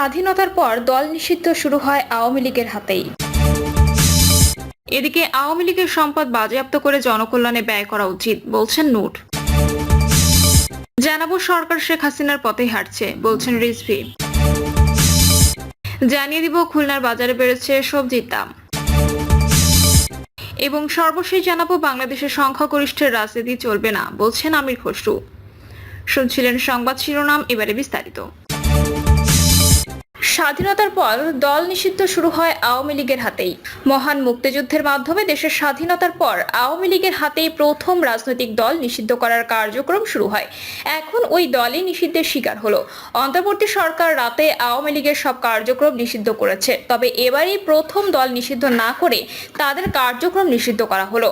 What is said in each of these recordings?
স্বাধীনতার পর দল নিষিদ্ধ শুরু হয় আওয়ামী লীগের হাতেই। এদিকে আওয়ামী লীগের সম্পদ বাজেয়াপ্ত করে জনকল্যাণে ব্যয় করা উচিত, বলছেন নূর জানাব সরকার শেখ হাসিনার পথে হাঁটছে, বলছেন রিজভি। জানিয়ে দিব খুলনার বাজারে বেড়েছে সবজির দাম। এবং সর্বশেষ জানাব বাংলাদেশের সংখ্যাগরিষ্ঠের রাজনীতি চলবে না, বলছেন আমির খসরু। শুনছিলেন সংবাদ শিরোনাম, এবারে বিস্তারিত। স্বাধীনতার পর দল নিষিদ্ধ শুরু হয় আওয়ামী লীগের হাতেই। মহান মুক্তিযুদ্ধের মাধ্যমে দেশের স্বাধীনতার পর আওয়ামী লীগের হাতেই প্রথম রাজনৈতিক দল নিষিদ্ধ করার কার্যক্রম শুরু হয়। এখন ওই দলই নিষিদ্ধের শিকার হলো। অন্তর্বর্তী সরকার রাতে আওয়ামী লীগের সব কার্যক্রম নিষিদ্ধ করেছে। তবে এবারই প্রথম দল নিষিদ্ধ না করে তাদের কার্যক্রম নিষিদ্ধ করা হলো।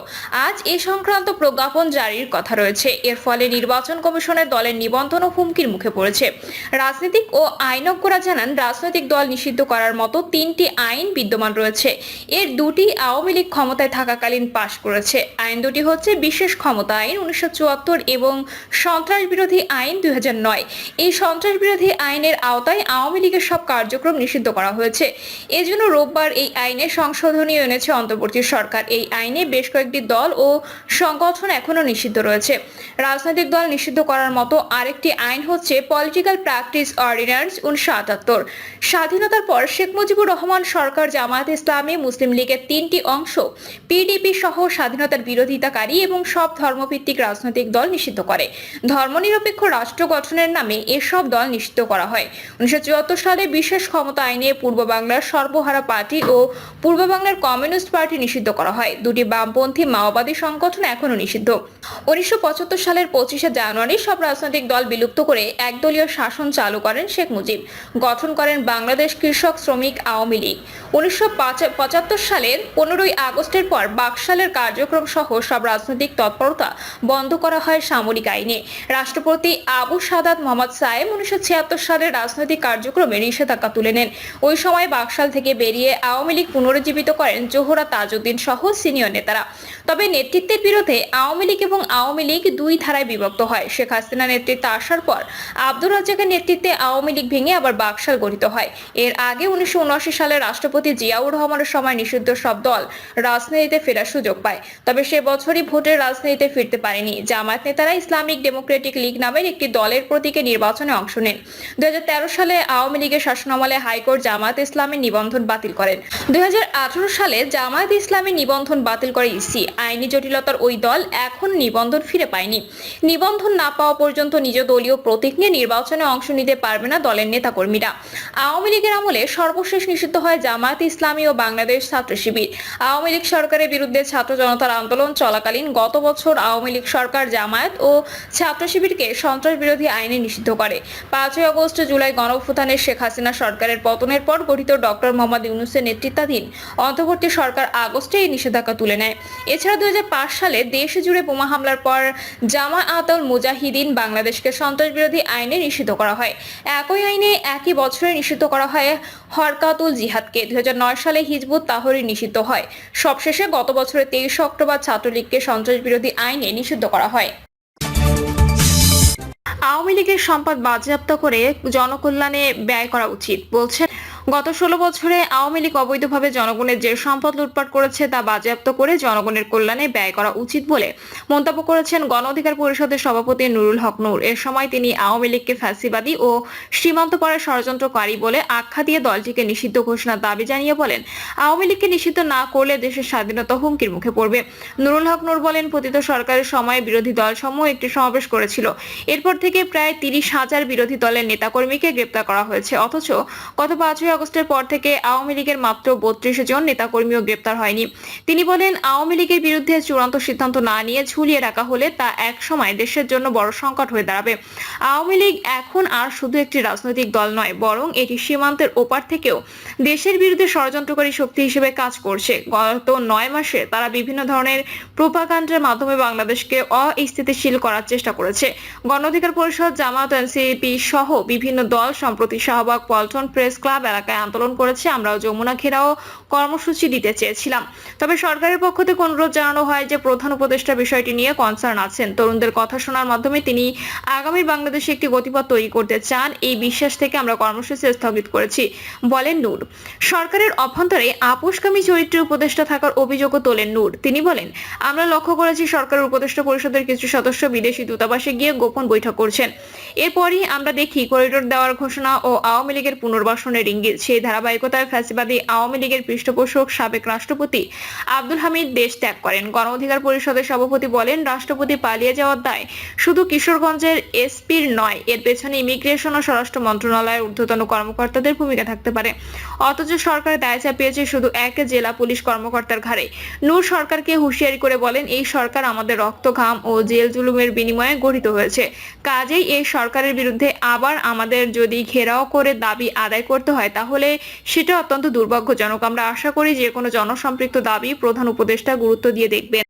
আজ এ সংক্রান্ত প্রজ্ঞাপন জারির কথা রয়েছে। এর ফলে নির্বাচন কমিশনের দলের নিবন্ধনও হুমকির মুখে পড়েছে। রাজনীতিক ও আইনজ্ঞরা জানান, রাজনৈতিক দল নিষিদ্ধ করার মতো তিনটি আইন বিদ্যমান রয়েছে। এর দুটি আওয়ামী লীগ ক্ষমতায় থাকাকালীন পাশ করেছে। আইন দুটি হচ্ছে বিশেষ ক্ষমতা আইন উনিশশো চুয়াত্তর এবং সন্ত্রাস বিরোধী আইন দু হাজার নয়। এই সন্ত্রাস বিরোধী আইনের আওতায় আওয়ামী লীগের সব কার্যক্রম নিষিদ্ধ করা হয়েছে। এজন্য রোববার এই আইনে সংশোধনী এনেছে অন্তর্বর্তী সরকার। এই আইনে বেশ কয়েকটি দল ও সংগঠন এখনও নিষিদ্ধ রয়েছে। রাজনৈতিক দল নিষিদ্ধ করার মতো আরেকটি আইন হচ্ছে পলিটিক্যাল প্র্যাকটিস অর্ডিন্যান্স উনিশশো আটাত্তর। স্বাধীনতার পর শেখ মুজিবুর রহমান সরকার জামায়াত ইসলামী মুসলিম লীগের তিনটি অংশ পিডিপি সহ স্বাধীনতার বিরোধিতাকারী এবং সব ধর্মভিত্তিক রাজনৈতিক দল নিষিদ্ধ করে। ধর্মনিরপেক্ষ রাষ্ট্র গঠনের নামে এসব দল নিষিদ্ধ করা হয়। উনিশশো সালে বিশেষ ক্ষমতা আইনে পূর্ব বাংলার সর্বহারা পার্টি ও পূর্ব বাংলার কমিউনিস্ট পার্টি নিষিদ্ধ করা হয়। দুটি বামপন্থী মাওবাদী সংগঠন এখনও নিষিদ্ধ। উনিশশো পঁচাত্তর সালের পঁচিশে জানুয়ারি সব রাজনৈতিক দল বিলুপ্ত করে একদলীয় শাসন চালু করেন শেখ মুজিব। গঠন করেন বাংলাদেশ কৃষক শ্রমিক আওয়ামী লীগ। উনিশশো পঁচাত্তর সালের পনেরোই আগস্টের পর বাকশালের কার্যক্রম সহ সব রাজনৈতিক তৎপরতা বন্ধ করা হয় সামরিক আইনে। রাষ্ট্রপতি আবু সাদাত মোহাম্মদ সায়েম উনিশশো সালের রাজনৈতিক কার্যক্রমে নিষেধাজ্ঞা তুলে নেন। ওই সময় বাকশাল থেকে বেরিয়ে আওয়ামী লীগ পুনরুজ্জীবিত করেন জোহরা তাজউদ্দিন সহ সিনিয়র নেতারা। তবে নেতৃত্বের বিরুদ্ধে আওয়ামী লীগ এবং আওয়ামী লীগ দুই ধারায় বিভক্ত হয়। শেখ হাসিনা নেতৃত্বে আসার পর আব্দুর রাজ্জাকের নেতৃত্বে আওয়ামী লীগ ভেঙে আবার বাকশাল গঠিত হয়। এর আগে উনিশশো উনআশি সালে রাষ্ট্রপতি জিয়াউর রহমানের সময় নিষিদ্ধ সব দল রাজনীতিতে ফেরার সুযোগ পায়। তবে সে বছরই ভোটের রাজনীতিতে ফিরতে পারেনি। জামায়াত নেতারা ইসলামিক ডেমোক্রেটিক লীগ নামের একটি দলের প্রতীকে নির্বাচনে অংশ নেন। দুই সালে আওয়ামী লীগের শাসনামলে হাইকোর্ট জামায়াত ইসলামের নিবন্ধন বাতিল করেন। দুই হাজার আঠারো সালে জামায়াত ইসলামের নিবন্ধন বাতিল করে ইসি। আইনি জটিলতার ওই দল এখন নিবন্ধন ফিরে পায়নি। নিবন্ধন না পাওয়া পর্যন্ত নিজ দলীয় প্রতীক নিয়ে নির্বাচনে অংশ নিতে পারবে না দলের নেতাকর্মীরা। আওয়ামী লীগের আমলে সর্বশেষ নিষিদ্ধ হয় জামায়াত ইসলামী ও বাংলাদেশ ছাত্র শিবির। আওয়ামী লীগ সরকারের বিরুদ্ধে ছাত্র জনতার আন্দোলন চলাকালীন গত বছর আওয়ামী লীগ সরকার জামায়াত ও ছাত্র শিবিরকে সন্ত্রাস বিরোধী আইনে নিষিদ্ধ করে। পাঁচই আগস্ট জুলাই গণঅভ্যুত্থানে শেখ হাসিনা সরকারের পতনের পর গঠিত ডক্টর মোহাম্মদ ইউনুসের নেতৃত্বাধীন অন্তর্বর্তী সরকার আগস্টে এই নিষেধাজ্ঞা তুলে নেয়। এছাড়া দুই হাজার পাঁচ সালে দেশ জুড়ে বোমা হামলার পর জামা আতল মুজাহিদিন বাংলাদেশকে সন্ত্রাস বিরোধী আইনে নিষিদ্ধ করা হয়। একই আইনে একই বছরে নিষিদ্ধ করা হয়। হরকাতুল জিহাদকে দুই হাজার নয় সালে হিজবুত তাহরি নিষিদ্ধ হয়। সবশেষে গত বছরের তেইশে অক্টোবর ছাত্রলীগকে সন্ত্রাস বিরোধী আইনে নিষিদ্ধ করা হয়। আওয়ামী লীগের সম্পদ বাজেয়াপ্ত করে জনকল্যাণে ব্যয় করা উচিত, বলছেন গত ষোলো বছরে আওয়ামী লীগ অবৈধভাবে জনগণের যে সম্পদ লুটপাট করেছে তা বাজেয়াপ্ত করে জনগণের কল্যাণে ব্যয় করা উচিত বলে মন্তব্য করেছেন গণ অধিকার পরিষদের সভাপতি নুরুল হক নূর। এর সময় তিনি আওয়ামী লীগকে ফ্যাসিবাদী ও সীমান্ত পাড়ার ষড়যন্ত্রকারী বলে আখ্যা দিয়ে দলটিকে নিষিদ্ধ ঘোষণার দাবি জানিয়ে বলেন, আওয়ামী লীগকে নিষিদ্ধ না করলে দেশের স্বাধীনতা হুমকির মুখে পড়বে। নুরুল হক নূর বলেন, পতিত সরকারের সময় বিরোধী দলসমূহ একটি সমাবেশ করেছিল। এরপর থেকে প্রায় তিরিশ হাজার বিরোধী দলের নেতাকর্মীকে গ্রেপ্তার করা হয়েছে। অথচ গত পাঁচই আগস্টের পর থেকে আওয়ামী লীগের মাত্র বত্রিশ জন নেতাকর্মীও গ্রেপ্তার হয়নি। তিনি বলেন, আওয়ামী লীগের বিরুদ্ধে চূড়ান্ত সিদ্ধান্ত না নিয়ে ঝুলিয়ে রাখা হলে তা এক সময় দেশের জন্য বড় সংকট হয়ে দাঁড়াবে। আওয়ামী লীগ এখন আর শুধু একটি রাজনৈতিক দল নয়, বরং এটি সীমান্তের ওপার থেকেও দেশের বিরুদ্ধে ষড়যন্ত্রকারী শক্তি হিসেবে কাজ করছে। গত নয় মাসে তারা বিভিন্ন ধরনের প্রোপাগান্ডার মাধ্যমে বাংলাদেশকে অস্থিতিশীল করার চেষ্টা করেছে। গণ অধিকার পরিষদ জামাত এনসিপি সহ বিভিন্ন দল সম্প্রতি শাহবাগ, পল্টন প্রেস ক্লাব এলাকায় এলাকায় আন্দোলন করেছে, আমরাও যমুনা ঘেরাও কর্মসূচি দিতে চেয়েছিলাম। তবে সরকারের পক্ষ থেকে অনুরোধ জানানো হয় যে, প্রধান উপদেষ্টা বিষয়টি নিয়ে কনসার্ন আছেন। তরুণদের কথা শোনার মাধ্যমে তিনি আগামী বাংলাদেশে একটি গতিপথ তৈরি করতে চান, এই বিশ্বাস থেকে আমরা কর্মসূচি স্থগিত করেছি, বলেন নূর। সরকারের অভ্যন্তরে আপোষকামী চরিত্রের উপদেষ্টা থাকার অভিযোগও তোলেন নূর। তিনি বলেন, আমরা লক্ষ্য করেছি সরকারের উপদেষ্টা পরিষদের কিছু সদস্য বিদেশি দূতাবাসে গিয়ে গোপন বৈঠক করছেন। এরপরই আমরা দেখি, করিডোর দেওয়ার ঘোষণা ও আওয়ামী লীগের পুনর্বাসনের ইঙ্গিত সেই ধারাবাহিকতায় ফ্যাসিবাদী আওয়ামী লীগের পৃষ্ঠপোষক সাবেক রাষ্ট্রপতি আব্দুল হামিদ দেশ ত্যাগ করেন। গণ অধিকার পরিষদের সভাপতি বলেন, রাষ্ট্রপতি পালিয়ে যাওয়ার দায় শুধু কিশোরগঞ্জের এসপির নয়, এর পেছনে ইমিগ্রেশন ও স্বরাষ্ট্র মন্ত্রণালয়ের ঊর্ধ্বতন কর্মকর্তাদের ভূমিকা থাকতে পারে। অথচ সরকার দায় চাপিয়েছে শুধু এক জেলা পুলিশ কর্মকর্তার ঘাড়ে। নূর সরকারকে হুঁশিয়ারি করে বলেন, এই সরকার আমাদের রক্ত ঘাম ও জেল জুলুমের বিনিময়ে গঠিত হয়েছে। কাজেই এই সরকারের বিরুদ্ধে আবার আমাদের যদি ঘেরাও করে দাবি আদায় করতে হয় তাহলে সেটা অত্যন্ত দুর্ভাগ্যজনক। আমরা আশা করি যে কোনো জনসম্পৃক্ত দাবি প্রধান উপদেষ্টা গুরুত্ব দিয়ে দেখবেন।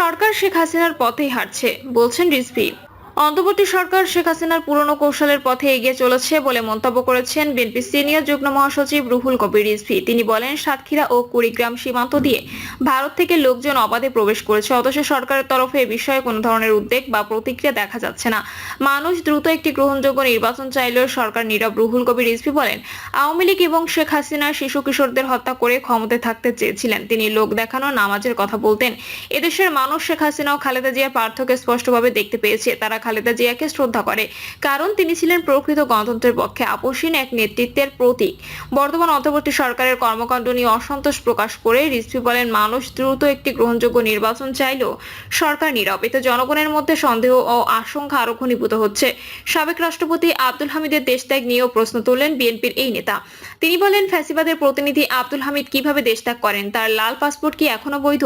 সরকার শেখ হাসিনার পথেই হাঁটছে, বলছেন রিজভি। অন্তর্বর্তী সরকার শেখ হাসিনার পুরনো কৌশলের পথে এগিয়ে চলেছে বলে মন্তব্য করেছেন বিএনপি সিনিয়র যুগ্ম মহাসচিব রুহুল কবির রিজভি। তিনি বলেন, সাতক্ষীরা ও কুড়িগ্রাম সীমান্ত দিয়ে ভারত থেকে লোকজন অবাধে প্রবেশ করেছে, অথচ সরকারের তরফে এ বিষয়ে কোনো ধরনের উদ্বেগ বা প্রতিক্রিয়া দেখা যাচ্ছে না। মানুষ দ্রুত একটি গ্রহণযোগ্য নির্বাচন চাইলেও সরকার নীরব, রুহুল কবির রিজভি বলেন, আওয়ামী লীগ এবং শেখ হাসিনা শিশু কিশোরদের হত্যা করে ক্ষমতায় থাকতে চেয়েছিলেন। তিনি লোক দেখানো, নামাজের কথা বলতেন। এদেশের মানুষ শেখ হাসিনা ও খালেদা জিয়ার পার্থক্য স্পষ্টভাবে দেখতে পেয়েছে। তারা খালেদা জিয়াকে শ্রদ্ধা করে। কারণ তিনি ছিলেন প্রকৃত গণতন্ত্রের পক্ষে আপোষহীন এক নেতৃত্বের প্রতীক। বর্তমান অন্তর্বর্তী সরকারের কর্মকাণ্ড নিয়ে অসন্তোষ প্রকাশ করে রিজভি বলেন, মানুষ দ্রুত একটি গ্রহণযোগ্য নির্বাচন চাইলেও সরকার নীরব। এতে জনগণের মধ্যে সন্দেহ ও আশঙ্কা আরও ঘনীভূত হচ্ছে। সাবেক রাষ্ট্রপতি আব্দুল হামিদের দেশত্যাগ নিয়েও প্রশ্ন তোলেন বিএনপির এই নেতা। তিনি বলেন, ফ্যাসিবাদের প্রতিনিধি আব্দুল হামিদ কীভাবে দেশত্যাগ করেন? তার লাল পাসপোর্ট কি এখনও বৈধ?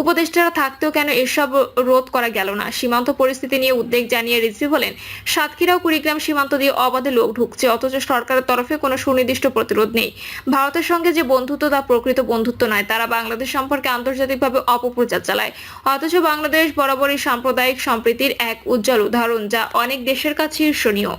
উপদেষ্টারা থাকতেও কেন এসব রোধ করা গেল না? সীমান্ত পরিস্থিতি নিয়ে উদ্বেগ জানিয়ে রিজভি বলেন সাতক্ষীরা ও কুড়িগ্রাম সীমান্ত দিয়ে অবাধে লোক ঢুকছে, অথচ সরকারের তরফে কোনো সুনির্দিষ্ট প্রতিরোধ নেই। ভারতের সঙ্গে যে বন্ধুত্ব তা প্রকৃত বন্ধুত্ব নয়, তারা বাংলাদেশ সম্পর্কে আন্তর্জাতিকভাবে অপপ্রচার চালায়। অথচ বাংলাদেশ বরাবরই সাম্প্রদায়িক সম্প্রীতির এক উজ্জ্বল উদাহরণ, যা অনেক দেশের কাছে ঈর্ষণীয়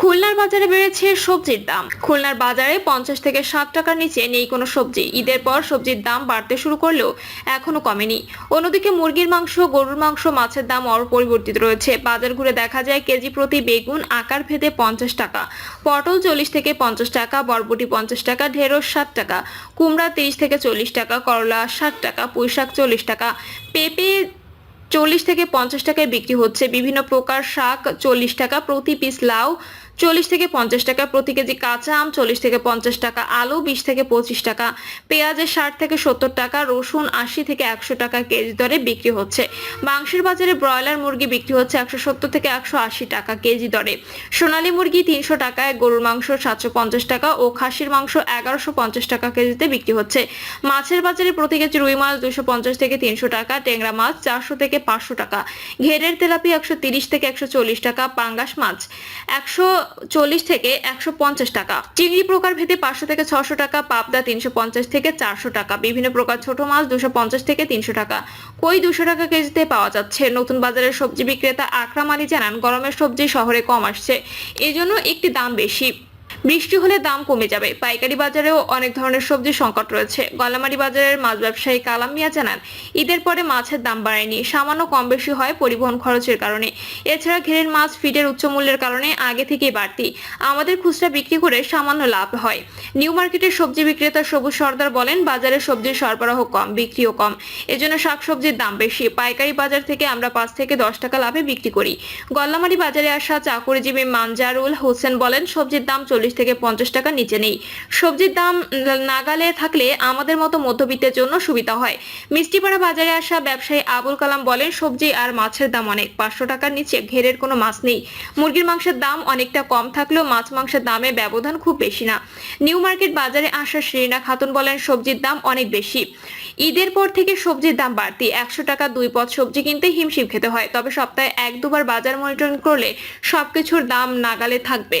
খুলনার বাজারে বেড়েছে সবজির দাম। খুলনার বাজারে পঞ্চাশ থেকে ষাট টাকার নিচে নেই কোনো সবজি। ঈদের পর সবজির দাম বাড়তে শুরু করলেও এখনও কমেনি। অন্যদিকে মুরগির মাংস, গরুর মাংস, মাছের দাম অপরিবর্তিত রয়েছে। বাজার ঘুরে দেখা যায় কেজি প্রতি বেগুন আকার ভেদে পঞ্চাশ টাকা, পটল চল্লিশ থেকে পঞ্চাশ টাকা, বরবটি পঞ্চাশ টাকা, ঢেঁড়স ষাট টাকা, কুমড়া তিরিশ থেকে চল্লিশ টাকা, করলা ষাট টাকা, পুঁইশাক চল্লিশ টাকা, পেঁপে চল্লিশ থেকে পঞ্চাশ টাকায় বিক্রি হচ্ছে। বিভিন্ন প্রকার শাক চল্লিশ টাকা, প্রতি পিস লাউ চল্লিশ থেকে পঞ্চাশ টাকা প্রতি কেজি কাঁচা আম, চল্লিশ থেকে পঞ্চাশ টাকা আলু, বিশ থেকে পঁচিশ টাকা। পেঁয়াজের ষাট থেকে সত্তর টাকা, রসুন আশি থেকে একশো টাকা কেজি দরে বিক্রি হচ্ছে। মাংসের বাজারে ব্রয়লার মুরগি বিক্রি হচ্ছে একশো সত্তর থেকে একশো আশি টাকা কেজি দরে। সোনালী মুরগি তিনশো টাকায়, গরুর মাংস সাতশো পঞ্চাশ টাকা ও খাসির মাংস এগারোশো পঞ্চাশ টাকা কেজিতে বিক্রি হচ্ছে। মাছের বাজারে প্রতি কেজি রুই মাছ দুশো পঞ্চাশ থেকে তিনশো টাকা টেংরা মাছ চারশো থেকে পাঁচশো টাকা। ঘেরের তেলাপি একশো তিরিশ থেকে একশো চল্লিশ টাকা, পাঙ্গাস মাছ একশো চল্লিশ থেকে একশো পঞ্চাশ টাকা। চিংড়ি প্রকার ভেদে পাঁচশো থেকে ছশো টাকা, পাবদা তিনশো পঞ্চাশ থেকে চারশো টাকা, বিভিন্ন প্রকার ছোট মাছ দুশো পঞ্চাশ থেকে তিনশো টাকা। কই দুশো টাকা কেজিতে পাওয়া যাচ্ছে? নতুন বাজারের সবজি বিক্রেতা আকরাম আলী জানান, গরমের সবজি শহরে কম আসছে, এজন্য জন্য একটি দাম বেশি। বৃষ্টি হলে দাম কমে যাবে। পাইকারি বাজারেও অনেক ধরনের সবজি সংকট রয়েছে। গলামারি বাজারের মাছ ব্যবসায়ী কালাম মিয়া জানান, ঈদের পরে মাছের দাম বাড়েনি। সামান্য কম বেশি হয় পরিবহন খরচের কারণে। এছাড়া ঘেরের মাছ ফিডের উচ্চ মূল্যের কারণে আগে থেকেই বাড়তি। আমাদের খুচরা বিক্রি করে সামান্য লাভ হয়। নিউ মার্কেটের সবজি বিক্রেতা সবুজ সর্দার বলেন, বাজারে সবজির সরবরাহ কম, বিক্রিও কম। এজন্য শাকসবজির দাম বেশি। পাইকারি বাজার থেকে আমরা পাঁচ থেকে দশ টাকা লাভে বিক্রি করি। গল্লামারি বাজারে আসা চাকুরিজীবী মানজারুল হোসেন বলেন, সবজির দাম চল্লিশ থেকে পঞ্চাশ টাকা নিচে নেই। সবজির দাম নাগালে থাকলে আমাদের মতো মধ্যবিত্তের জন্য সুবিধা হয়। মিষ্টিপাড়া বাজারে আসা ব্যবসায়ী আবুল কালাম বলেন, সবজি আর মাছের দাম অনেক। পাঁচশো টাকার নিচে ঘেরের কোনো মাছ নেই। মুরগির মাংসের দাম অনেকটা কম থাকলেও মাছ মাংসের দামে ব্যবধান খুব বেশি না। নিউ মার্কেট বাজারে আসা শ্রীনা খাতুন বলেন, সবজির দাম অনেক বেশি। ঈদের পর থেকে সবজির দাম বাড়তি। একশো টাকা দুই পদ সবজি কিনতে হিমশিম খেতে হয়। তবে সপ্তাহে এক দুবার বাজার মনিটরিং করলে সবকিছুর দাম নাগালে থাকবে।